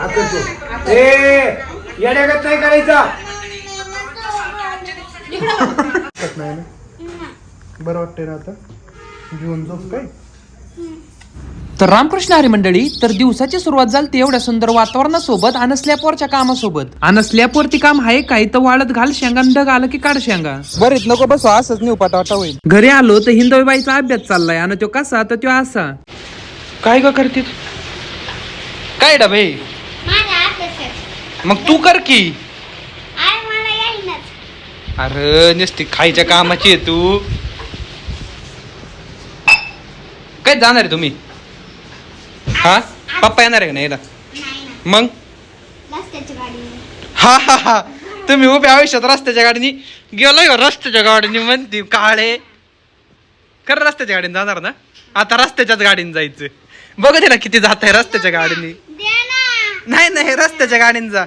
ए येड्यागत नाही करायचा. नाही ना बरं वाटतंय ना आता? जीवन झोप काय तर रामकृष्ण हरी मंडळी तर दिवसाची सुरुवात झाली ती एवढ्या सुंदर वातावरणासोबत आणि स्लॅपवरच्या कामासोबत. आणि स्लॅपवरती काम आहे काय तर वाळत घाल शेंगा आणि ढग आलं की काढ शेंगा. बरेच नको बसू असंच नेऊ पाटावाटा होईल. घरी आलो तर हिंदवीबाईचा अभ्यास चाललाय आणि तो कसा तर तो असा. काय ग करते काय डबे? मग तू कर की. आई मला येईनच अरे नुसती खायच्या कामाची आहे तू. काय जाणार आहे तुम्ही? हा? पप्पा येणार आहे का नाही याला? नाही ना. मग? रस्त्याची गाडी हा हा हा. तुम्ही उभ्या आयुष्यात रस्त्याच्या गाडीनी गेलोय रस्त्याच्या गाडीनी म्हणते काळे. खरं रस्त्याच्या गाडीने जाणार ना? आता रस्त्याच्याच गाडीने जायचं. बघ ना किती जात आहे रस्त्याच्या गाडीने. नाही नाही रस्त्याच्या गाडीने जा.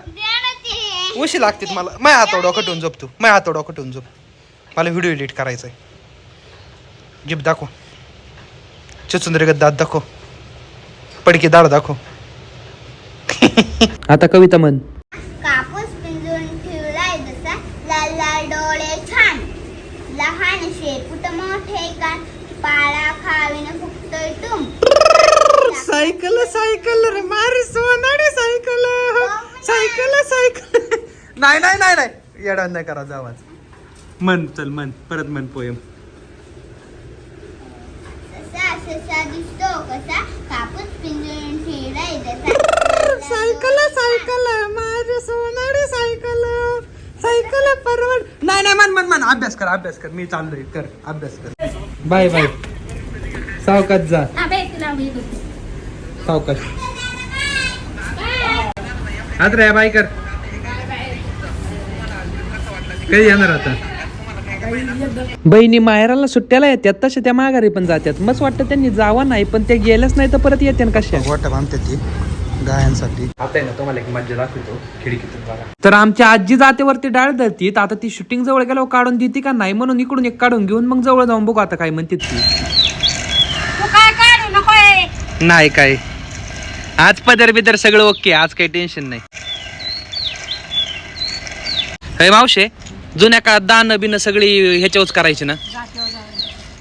उशी लागतील मला. माझ्या हातोडा कटून झोप तू. माझ्या हातोडा कटून झोप. मला व्हिडिओ एडिट करायचा आहे जीप दाखव. चुचुंद्रीगत दात दाखव. पडकी दाढ दाखव. आता कविता म्हण. कापूस पिंजून ठेवलाय जसा. लाल लाल डोळे छान. लहान शेपूट मोठे कान. पाळा खावीन फुकतोय तुम सायकल सायकल रे मारी सोनाडी सायकल सायकल सायकल. नाही नाही नाही नाही. येडा नाही करा आवाज मन चल मन. परत मन पोयम. ससा ससा दिसतो कसा? कापूस पिंजून ठेवलाय जसा. सायकल सायकल माझी सोनाडी सायकल. सायकल परवड. नाही नाही मन मन मन. अभ्यास कर अभ्यास कर. मी चाललोय. कर अभ्यास कर. Bye bye. सावकाश जा. सावकाश. हात रे बाय कर. कधी येणार आता? बहिणी माहेराला सुट्ट्याला येतात तसे त्या माघारी पण जातात. मस्त वाटतं त्यांनी जावा नाही पण ते गेल्याच नाही तर परत येते कशा? वाटत बांधते ती गायांसाठी. आता आहे ना तुम्हाला एक मज्जा दाखवतो खिडकीतून बघा. तर आमच्या आजी जातेवरती डाळ धरती तर आता ती शूटिंग जवळ गेल्यावर काढून देते का नाही म्हणून इकडून एक काढून घेऊन मग जवळ जाऊन बघू आता काय म्हणते ती. तू काय काढू नकोय? नाही काय. आज पदर बिदर सगळं ओके आज काही टेन्शन नाही. हे मावशे जुन्या काळात दान बिन सगळी ह्याच्यावरच करायची ना?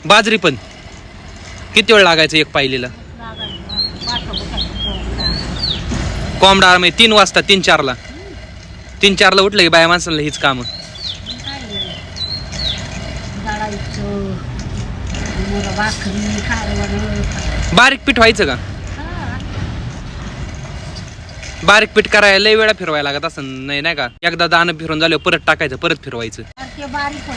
बाजरी पण. किती वेळ लागायचं एक पायलीला? कोंबडा म्हणजे तीन वाजता तीन चारला. तीन चारला उठलं की बाया माणसाला हीच काम. बारीक पीठ व्हायचं का? बारीक पीठ करायला लय वेळा फिरवायला लागत असं नाही नाही का? एकदा दाणं फिरून झालं परत टाकायचं परत फिरवायचं. ते बारीक हो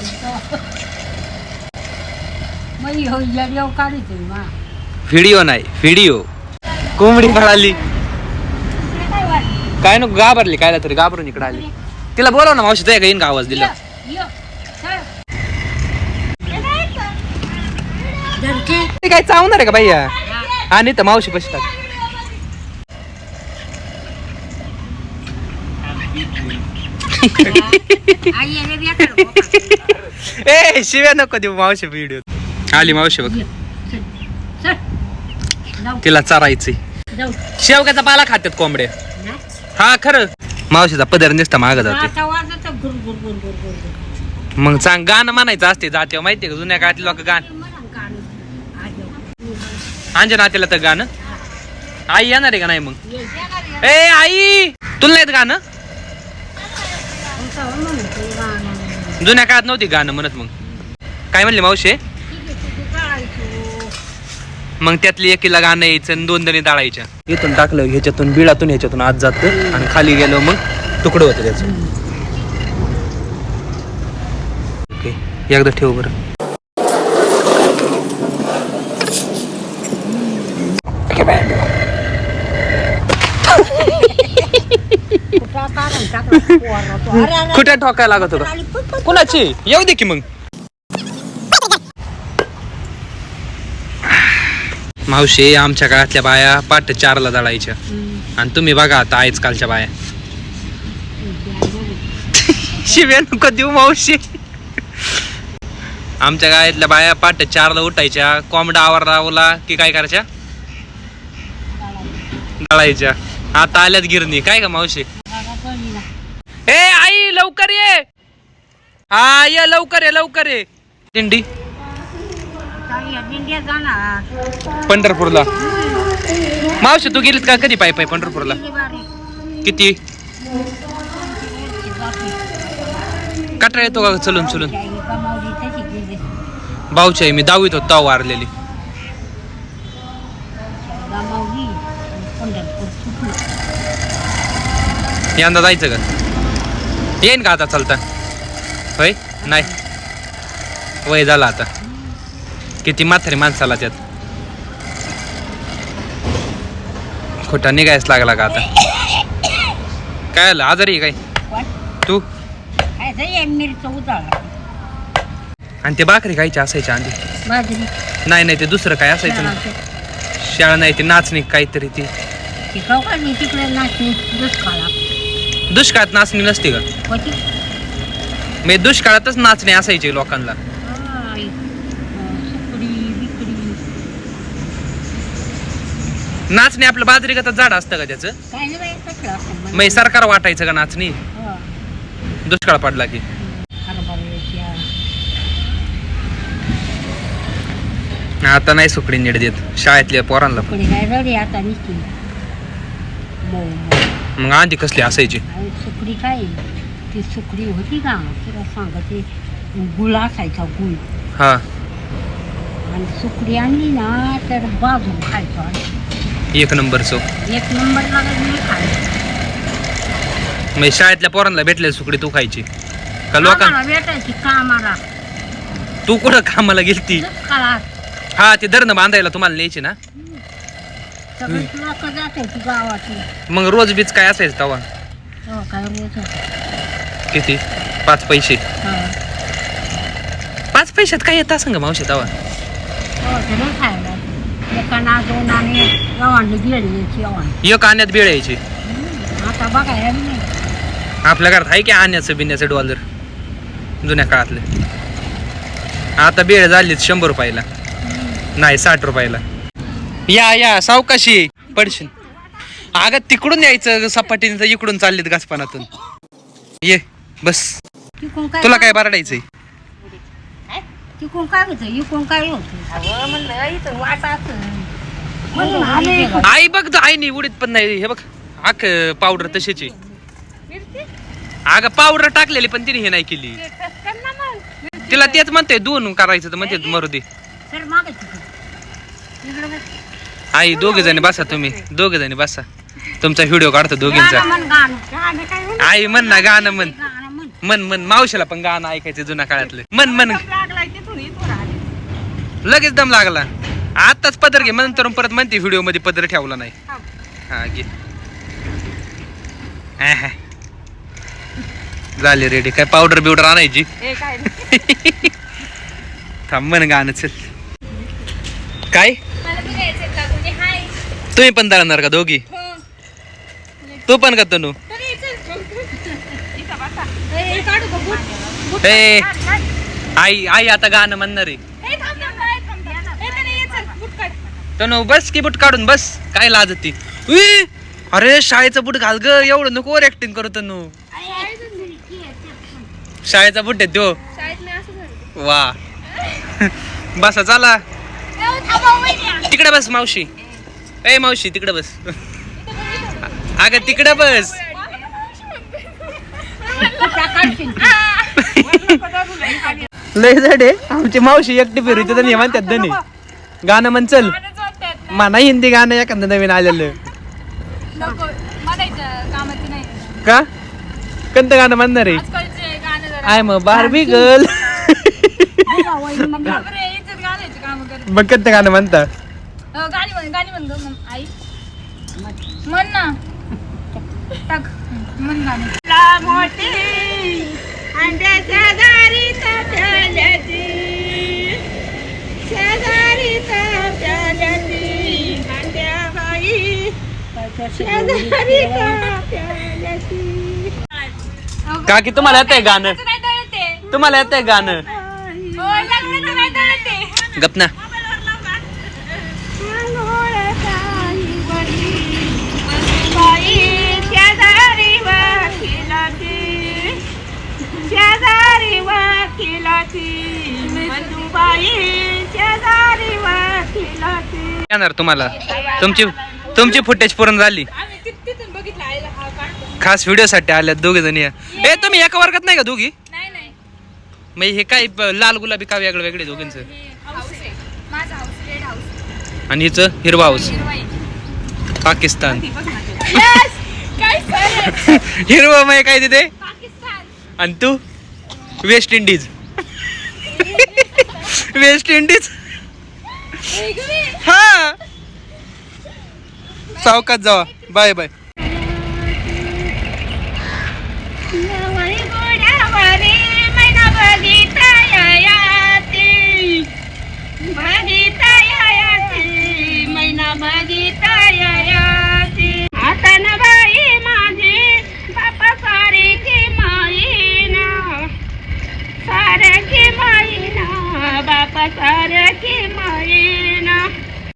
व्हिडिओ नाही व्हिडिओ. कोंबडी पळाली. काय नको घाबरली काय तरी घाबरून इकडे आली. तिला बोलाव ना मावशी तुझ्या येईन का आवाज दिला? काय चावणार आहे का भैया आणि तर मावशी पशी टाक आई येणे बी याकडं. ए शिव्या नको देऊ मावशी व्हिडिओ आली मावशी बघ. तिला चारायचंय. शेवग्याचा पाला खात्यात कोंबड्या. हा खरं. मावशीचा पदर निसता माग जाते मग सांग गाणं म्हणायचं असते जाते माहितीये का? जुन्या काळातले लोक गाणं. म्हणून अंजना तिला तर गाणं. आई येणार आहे का नाही मग? ए आई! तुला येत गाणं तुमचा हो म्हणतो गाणं. जुन्या काळात नव्हती गाणं म्हणत मग काय म्हणले मावशे. मग त्यातली एकीला गाणं यायचं आणि दोन दणी दाळायच्या इथून टाकलं ह्याच्यातून बिळातून ह्याच्यातून आत जातं आणि खाली गेलो मग तुकडं होतं त्याचं ओके एकदा ठेव बरं कुठं ठोकायला लागत होता. कुणाची? येऊ दे की मग. मावशी आमच्या काळातल्या बाया पाठ चारला दळायच्या. आणि तुम्ही बघा आता आजकालच्या बाया. शिव्या नको देऊ मावशी. आमच्या गावातल्या बाया पाठ चारला उठायच्या कोंबडा आवर रावला की काय करायच्या? दळायच्या. आता आल्यात गिरणी. काय का मावशी? ए आई लवकर ये. हा ये लवकर ये लवकर ये. दिंडी. पंढरपूरला. मावशी तू गेलीस का? कधी पाय पाय पंढरपूरला? किती? कटरा येतो का चलून चलून? भाऊची आहे मी दहावीत होतो ताव वारलेली. यंदा जायचं का? येईन का आता चालता? होय? नाही. वय झाला आता. किती म्हातारी माणसाला त्यात. खोटा निघायच लागला का आता? काय आलं आजारी काय? तू? आणि ते भाकरी खायची असायच्या आधी. नाही नाही ते दुसरं काय असायचं ना? शाळा नाही ते नाचणी काहीतरी ती. दुष्काळात. नाचणी नसते का? म्हणजे दुष्काळातच नाचणी असायची लोकांना. नाचणी आपलं बाजरी का झाड असतं का त्याचं. मग सरकार वाटायचं का नाचणी? हो. दुष्काळ पडला की. आता नाही सुकडी नीट देत. शाळेतल्या पोरांना मग आधी कसली असायची? सुकडी काय? ती सुकडी होती का तिला सांगते गुळ असायचा गुळ. हा. आणि सुकडी आणली ना तर बाजून खायचो आणि एक नंबर सो एक नंबर लागत नाही खायचं. म्हणजे शाळेतल्या पोरांना भेटले सुकडी तू खायची? का लोकां आम्हाला भेटायची कामाला. तू कुठं कामाला गेलती? हा ते धरणं बांधायला तुम्हाला न्यायची ना? लोक गावातली मग रोज बीज काय असायचं तवा? हो काय रोज होतं. किती पाच पैसे. पाच पैशात काय येत असं का मावशी तवा? एकाना दोन आणि गव्हांनी एक आणण्यात बिळ यायची. आता बी नाही आपल्या घरात आहे की आणण्याचं बिण्याचं डॉलर जुन्या काळातलं. आता बेळ झालीच शंभर रुपयाला. नाही साठ रुपयाला. या या सावकाशी पडशील. अगं तिकडून यायचं सपाटीने तर इकडून चाललीत घासपानातून. ये. बस. तिकून काय तुला काय बारडायचंय? तिकून काय होतं इकून काय होतं म्हणलं इथं वाट म्हणून आले आई बघ तर आई नाही उडीत पण नाही. हे बघ आख पावडर तशीची. अगं पावडर टाकलेली पण तिने हे नाही केली. तिला तेच म्हणते दोन करायचं तर म्हणते मरुदी सर मागे तिकडे. तिकडे बस. आई दोघे जणी बसा तुम्ही. दोघे जणी बसा. तुमचा व्हिडिओ काढतो गाणं दोघींचा म्हण गाणं. गाणं काय म्हण आई म्हण ना गाणं म्हण. गाणं म्हण मन मन मावशीला पण गाणं ऐकायचं जुन्या काळातलं. मन मन. लागलाय तिथून इथून आले. लगेच दम लागला. आताच पदर घे नंतर परत म्हणते व्हिडिओमध्ये पदर ठेवला नाही. हा. घे. आहा. झाली रेडी काय पावडर बिवडर आणायची? थांब म्हण गाणं चल. काय? तुम्ही पण दळणार का दोघी? तू पण का तनू? ए आई आई आता गाणं म्हणणार. आहे तनू बस की बुट काढून बस. काय लाजती. उई, अरे शाळेचं बुट घाल ग एवढं नको ओव्हर ऍक्टिंग करू तनू. शाळेचा बुट आहे तो. वा. बसा चला. तिकडे बस मावशी. ए मावशी तिकडे बस. अगं तिकडे बस. लय जडे आमची मावशी एकटी फिरू तिथं नाही म्हणतात धनी. गाणं म्हण चल. म्हणा हिंदी गाणं एखादं नवीन आलेलं. का? कोणतं गाणं म्हणणार आहे? आय मग बारबी गर्ल. मग कोणतं गाणं म्हणता? म्हण. ना. गाणी मोठी. अंड्याच्या दारीत प्याल्याची शेजारी प्याल्याची अंड्या बाई शेजारी प्याल्याची काकी तुम्हाला येतंय गाणं? तुम्हाला येतंय गाणं? हो गप ना. येणार तुम्हाला. तुमची तुमची फुटेज पूर्ण झाली. खास व्हिडिओ साठी आल्यात दोघे या ए तुम्ही एका वर्गात नाही का दोघी? मग हे काय लाल गुलाबी का वेगळं वेगळे दोघींचं? आणि हिचं हिरवा हाऊस. पाकिस्तान. यस काय हिरवा मग काय तिथे? आणि तू? West Indies West Indies? हा. सावकात जावा. Bye bye.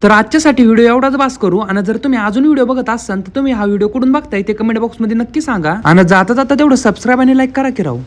तर आजच्यासाठी व्हिडिओ एवढाच बास करू आणि जर तुम्ही अजून व्हिडिओ बघत असाल तर तुम्ही हा व्हिडिओ कुठून बघताय ते कमेंट बॉक्समध्ये नक्की सांगा. आणि जाता जाता तेवढं सबस्क्राईब आणि लाईक करा की राहू.